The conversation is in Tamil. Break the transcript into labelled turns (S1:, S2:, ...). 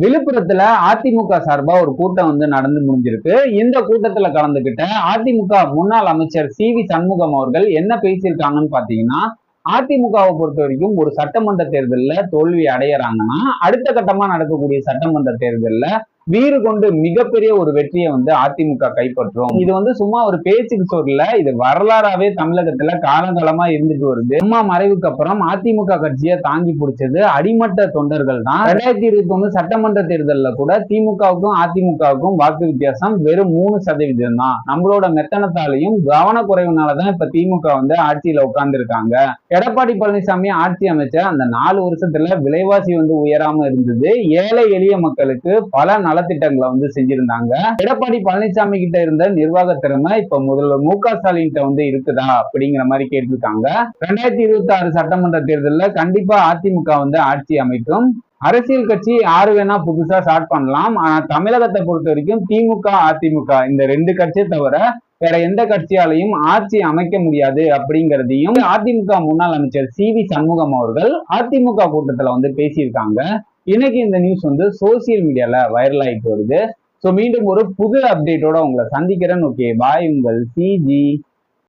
S1: விழுப்புரத்துல அதிமுக சார்பா ஒரு கூட்டம் வந்து நடந்து முடிஞ்சிருக்கு. இந்த கூட்டத்துல கலந்துகிட்ட அதிமுக முன்னாள் அமைச்சர் சி வி சண்முகம் அவர்கள் என்ன பேசியிருக்காங்கன்னு பாத்தீங்கன்னா அதிமுகவை பொறுத்த வரைக்கும் ஒரு சட்டமன்ற தேர்தலில் தோல்வி அடையிறாங்கன்னா அடுத்த கட்டமா நடக்கக்கூடிய சட்டமன்ற தேர்தலில் வீறு கொண்டு மிகப்பெரிய ஒரு வெற்றியை வந்து அதிமுக கைப்பற்றும். இது வந்து சும்மா ஒரு பேச்சுக்கு சொல்லல இது வரலாறாவே தமிழகத்துல காலங்காலமா இருந்துட்டு வருது. அம்மா மறைவுக்கு அப்புறம் அதிமுக கட்சியை தாங்கி பிடிச்சது அடிமட்ட தொண்டர்கள் தான். ரெண்டாயிரத்தி இருபத்தி ஒண்ணு சட்டமன்ற தேர்தலில் கூட திமுகவுக்கும் அதிமுகவுக்கும் வாக்கு வித்தியாசம் வெறும் மூணு சதவீதம் தான். நம்மளோட மெத்தனத்தாலையும் கவனக்குறைவுனாலதான் இப்ப திமுக வந்து ஆட்சியில உட்கார்ந்து இருக்காங்க எடப்பாடி பழனிசாமி ஆட்சி அமைச்ச அந்த நாலு வருஷத்துல விலைவாசி வந்து உயராம இருந்தது. ஏழை எளிய மக்களுக்கு பல நலத்திட்டங்களை வந்து செஞ்சிருந்தாங்க. எடப்பாடி பழனிசாமி கிட்ட இருந்த நிர்வாக திறமை இப்ப முதல்வர் மு க ஸ்டாலின் கிட்ட வந்து இருக்குதா அப்படிங்கிற மாதிரி கேட்டிருக்காங்க. ரெண்டாயிரத்தி இருபத்தி ஆறு சட்டமன்ற தேர்தலில் கண்டிப்பா அதிமுக வந்து ஆட்சி அமைக்கும். அரசியல் கட்சி யாரு வேணா புதுசா ஸ்டார்ட் பண்ணலாம். ஆனா தமிழகத்தை பொறுத்த வரைக்கும் திமுக அதிமுக இந்த ரெண்டு கட்சியை தவிர வேற எந்த கட்சியாலையும் ஆட்சி அமைக்க முடியாது அப்படிங்கிறதையும் அதிமுக முன்னாள் அமைச்சர் சி வி சண்முகம் அவர்கள் அதிமுக கூட்டத்துல வந்து பேசியிருக்காங்க. இன்னைக்கு இந்த நியூஸ் வந்து சோசியல் மீடியால வைரல் ஆயிட்டு வருது. ஸோ மீண்டும் ஒரு புது அப்டேட்டோட உங்களை சந்திக்கிறேன். ஓகே பாய் உங்கள் சிஜி